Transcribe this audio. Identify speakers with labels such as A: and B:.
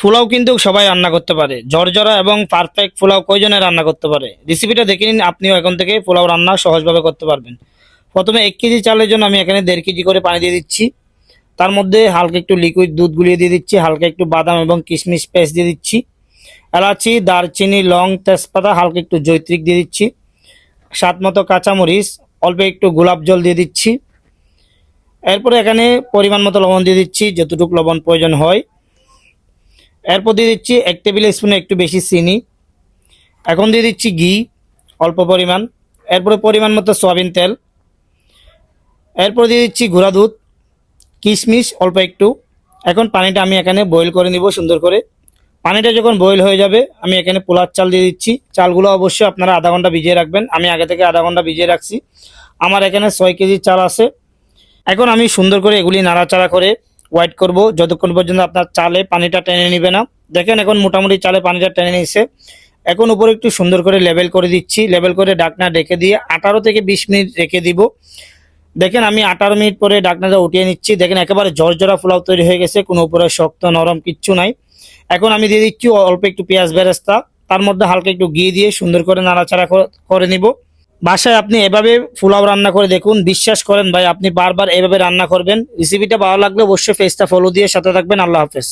A: পোলাও কিন্তু সবাই রান্না করতে পারে। জর্জরা এবং পারফেক্ট পোলাও কয়জনে রান্না করতে পারে? রেসিপিটা দেখে নিন, আপনিও এখন থেকে পোলাও রান্না সহজভাবে করতে পারবেন। প্রথমে এক কেজি চালের জন্য আমি এখানে দেড় কেজি করে পানি দিয়ে দিচ্ছি। তার মধ্যে হালকা একটু লিকুইড দুধ গুলিয়ে দিয়ে দিচ্ছি, হালকা একটু বাদাম এবং কিশমিশ পেস্ট দিয়ে দিচ্ছি। এলাচি, দারচিনি, লং তেজপাতা, হালকা একটু জৈত্রিক দিয়ে দিচ্ছি। স্বাদ মতো কাঁচামরিচ, অল্প একটু গোলাপ জল দিয়ে দিচ্ছি। এরপরে এখানে পরিমাণ মতো লবণ দিয়ে দিচ্ছি, যতটুকু লবণ প্রয়োজন হয়। এরপর দিয়ে দিচ্ছি এক টেবিল স্পুনে একটু বেশি চিনি। এখন দিয়ে দিচ্ছি ঘি, অল্প পরিমাণ। এরপরে পরিমাণ মতো সয়াবিন তেল। এরপর দিয়ে দিচ্ছি গুঁড়া দুধ, কিশমিশ অল্প একটু। এখন পানিটা আমি এখানে বয়েল করে নিব সুন্দর করে। পানিটা যখন বয়েল হয়ে যাবে, আমি এখানে পোলার চাল দিয়ে দিচ্ছি। চালগুলো অবশ্যই আপনারা আধা ঘণ্টা ভিজিয়ে রাখবেন। আমি আগে থেকে আধা ঘণ্টা ভিজিয়ে রাখছি। আমার এখানে ছয় কেজি চাল আছে। এখন আমি সুন্দর করে এগুলি নাড়াচাড়া করে ওয়াইট করব। যতক্ষণ পর্যন্ত আপনার চালে পানিটা টেনে নিবে না। দেখেন এখন মোটামুটি চালে পানিটা টেনে নিচ্ছে এখন উপরে একটু সুন্দর করে লেবেল করে দিচ্ছি। লেবেল করে ডাকনা রেখে দিয়ে আঠারো থেকে বিশ মিনিট রেখে দিব। দেখেন আমি আঠারো মিনিট পরে ডাকনাটা উঠিয়ে নিচ্ছি। দেখেন একেবারে জর্জরা পোলাও তৈরি হয়ে গেছে। কোনো উপরে শক্ত, নরম কিচ্ছু নাই। এখন আমি দিয়ে দিচ্ছি অল্প একটু পেঁয়াজ বেরেস্তা। তার মধ্যে হালকা একটু ঘি দিয়ে সুন্দর করে নাড়াচাড়া করে নিব। বাসায় আপনি এভাবে পোলাও রান্না করে দেখুন। বিশ্বাস করেন ভাই, আপনি বারবার এভাবে রান্না করবেন। রেসিপিটা ভালো লাগলে অবশ্যই ফেসটা ফলো দিয়ে সাথে থাকবেন। আল্লাহ হাফেজ।